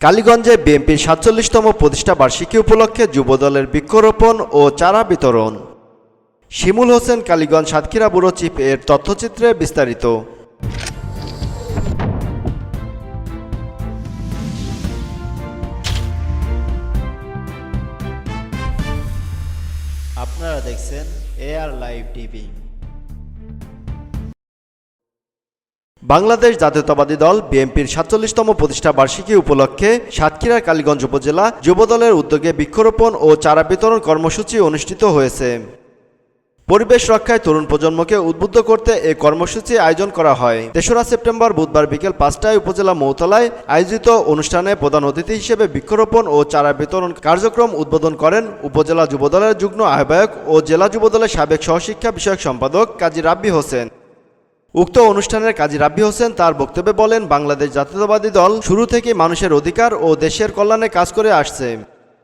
কালীগঞ্জে বিএনপির সাতচল্লিশতম প্রতিষ্ঠা বার্ষিকী উপলক্ষে যুবদলের বৃক্ষরোপণ ও চারা বিতরণ। শিমুল হোসেন, কালীগঞ্জ সাতক্ষীরা ব্যুরো চিফ এর তথ্যচিত্রে বিস্তারিত। আপনারা দেখছেন এআর লাইভ টিভি। বাংলাদেশ জাতীয়তাবাদী দল বিএনপির সাতচল্লিশতম প্রতিষ্ঠা বার্ষিকী উপলক্ষে সাতক্ষীরার কালীগঞ্জ উপজেলা যুবদলের উদ্যোগে বৃক্ষরোপণ ও চারা বিতরণ কর্মসূচি অনুষ্ঠিত হয়েছে। পরিবেশ রক্ষায় তরুণ প্রজন্মকে উদ্বুদ্ধ করতে এই কর্মসূচি আয়োজন করা হয়। তেসরা সেপ্টেম্বর বুধবার বিকেল পাঁচটায় উপজেলা মৌতলায় আয়োজিত অনুষ্ঠানে প্রধান অতিথি হিসেবে বৃক্ষরোপণ ও চারা বিতরণ কার্যক্রম উদ্বোধন করেন উপজেলা যুবদলের যুগ্ম আহ্বায়ক ও জেলা যুবদলের সাবেক সহশিক্ষা বিষয়ক সম্পাদক কাজী রাব্বি হোসেন। উক্ত অনুষ্ঠানের কাজী রাব্বি হোসেন তার বক্তব্যে বলেন, বাংলাদেশ জাতীয়তাবাদী দল শুরু থেকে মানুষের অধিকার ও দেশের কল্যাণে কাজ করে আসছে।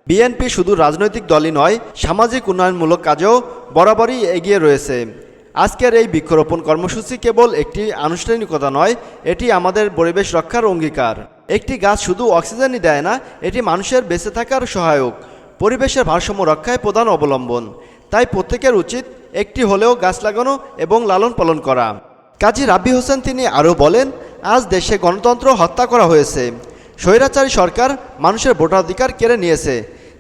বিএনপি শুধু রাজনৈতিক দলই নয়, সামাজিক উন্নয়নমূলক কাজেও বরাবরই এগিয়ে রয়েছে। আজকের এই বৃক্ষরোপণ কর্মসূচি কেবল একটি আনুষ্ঠানিকতা নয়, এটি আমাদের পরিবেশ রক্ষার অঙ্গীকার। একটি গাছ শুধু অক্সিজেনই দেয় না, এটি মানুষের বেঁচে থাকার সহায়ক। পরিবেশের ভারসাম্য রক্ষায় প্রধান অবলম্বন। তাই প্রত্যেকের উচিত একটি হলেও গাছ লাগানো এবং লালন পালন করা। কাজী রাব্বি হোসেন তিনি আরও বলেন, আজ দেশে গণতন্ত্র হত্যা করা হয়েছে। স্বৈরাচারী সরকার মানুষের ভোটাধিকার কেড়ে নিয়েছে।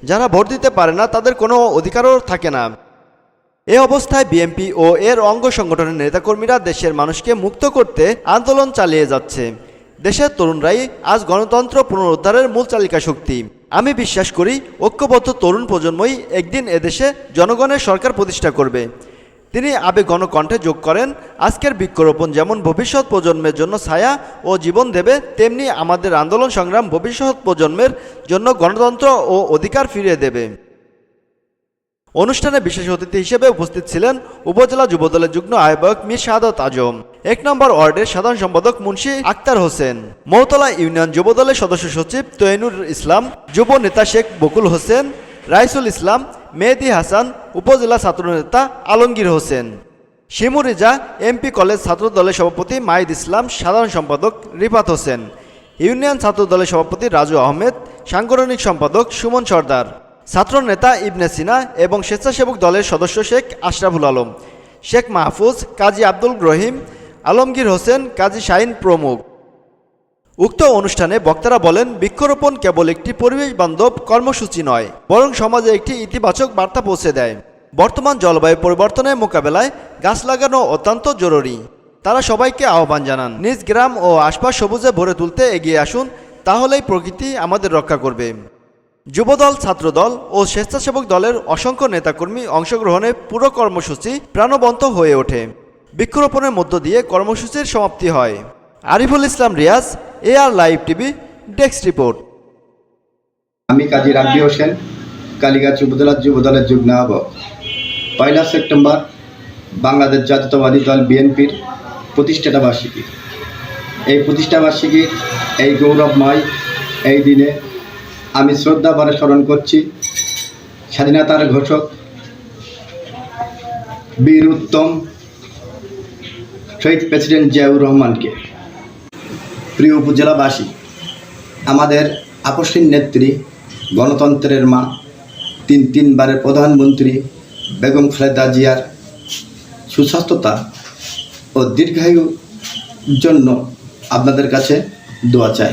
যারা ভোট দিতে পারে না, তাদের কোনো অধিকারও থাকে না। এ অবস্থায় বিএনপি ও এর অঙ্গ সংগঠনের নেতাকর্মীরা দেশের মানুষকে মুক্ত করতে আন্দোলন চালিয়ে যাচ্ছে। দেশের তরুণরাই আজ গণতন্ত্র পুনরুদ্ধারের মূল চালিকা শক্তি। আমি বিশ্বাস করি, ঐক্যবদ্ধ তরুণ প্রজন্মই একদিন এদেশে জনগণের সরকার প্রতিষ্ঠা করবে। তিনি আবেগণ কণ্ঠে যোগ করেন, আজকের বৃক্ষরোপণ যেমন ভবিষ্যৎ প্রজন্মের জন্য ছায়া ও জীবন দেবে, তেমনি আমাদের আন্দোলন সংগ্রাম ভবিষ্যৎ প্রজন্মের জন্য গণতন্ত্র ও অধিকার ফিরিয়ে দেবে। অনুষ্ঠানে বিশেষ অতিথি হিসেবে উপস্থিত ছিলেন উপজেলা যুবদলের যুগ্ম আহ্বায়ক মীর শাহাদত আজম। এক নম্বর ওয়ার্ডের সাধারণ সম্পাদক মুন্সি আক্তার হোসেন। মৌতলা ইউনিয়ন যুবদলের সদস্য সচিব তৈনুর ইসলাম, যুব নেতা শেখ বকুল হোসেন, রাইসুল ইসলাম, মেহেদি হাসান উপজেলা ছাত্রনেতা আলমগীর হোসেন। শিমুরিজা এমপি কলেজ ছাত্র দলের সভাপতি মাহিদ ইসলাম, সাধারণ সম্পাদক রিফাত হোসেন। ইউনিয়ন ছাত্র দলের সভাপতি রাজু আহমেদ, সাংগঠনিক সম্পাদক সুমন সর্দার। ছাত্রনেতা ইবনে সিনা এবং স্বেচ্ছাসেবক দলের সদস্য শেখ আশরাফুল আলম। শেখ মাহফুজ, কাজী আব্দুল রহিম, আলমগীর হোসেন, কাজী শাহিন প্রমুখ। উক্ত অনুষ্ঠানে বক্তারা বলেন, বৃক্ষরোপণ কেবল একটি পরিবেশ বান্ধব কর্মসূচি নয়, বরং সমাজে একটি ইতিবাচক বার্তা পৌঁছে দেয়। বর্তমান জলবায়ু পরিবর্তনের মোকাবেলায় গাছ লাগানো অত্যন্ত জরুরি। তারা সবাইকে আহ্বান জানান, নিজ গ্রাম ও আশপাশ সবুজে ভরে তুলতে এগিয়ে আসুন, তাহলেই প্রকৃতি আমাদের রক্ষা করবে। যুবদল, ছাত্রদল ও স্বেচ্ছাসেবক দলের অসংখ্য নেতাকর্মী অংশগ্রহণে পুরো কর্মসূচি প্রাণবন্ত হয়ে ওঠে। বৃক্ষরোপণের মধ্য দিয়ে কর্মসূচির সমাপ্তি হয়। Ariful Islam Riaz AR live TV, desk report. আমি কাজী রাব্বি হোসেন, কালীগাছ উপজেলা যুব দলের যুগ্ম আহ্বায়ক পয়লা সেপ্টেম্বর, বাংলাদেশ জাতীয়তাবাদী দল বিএনপির প্রতিষ্ঠাতা বার্ষিকী। এই প্রতিষ্ঠা বার্ষিকীর এই গৌরবময় এই দিনে আমি শ্রদ্ধা ভরে স্মরণ করছি স্বাধীনতার ঘোষক বীর উত্তম শহীদ প্রেসিডেন্ট জিয়াউর রহমানকে। প্রিয় উপজেলাবাসী, আমাদের আপসীন নেত্রী, গণতন্ত্রের মা, তিন তিনবারের প্রধানমন্ত্রী বেগম খালেদা জিয়ার সুস্বাস্থ্যতা ও দীর্ঘায়ুর জন্য আপনাদের কাছে দোয়া চাই।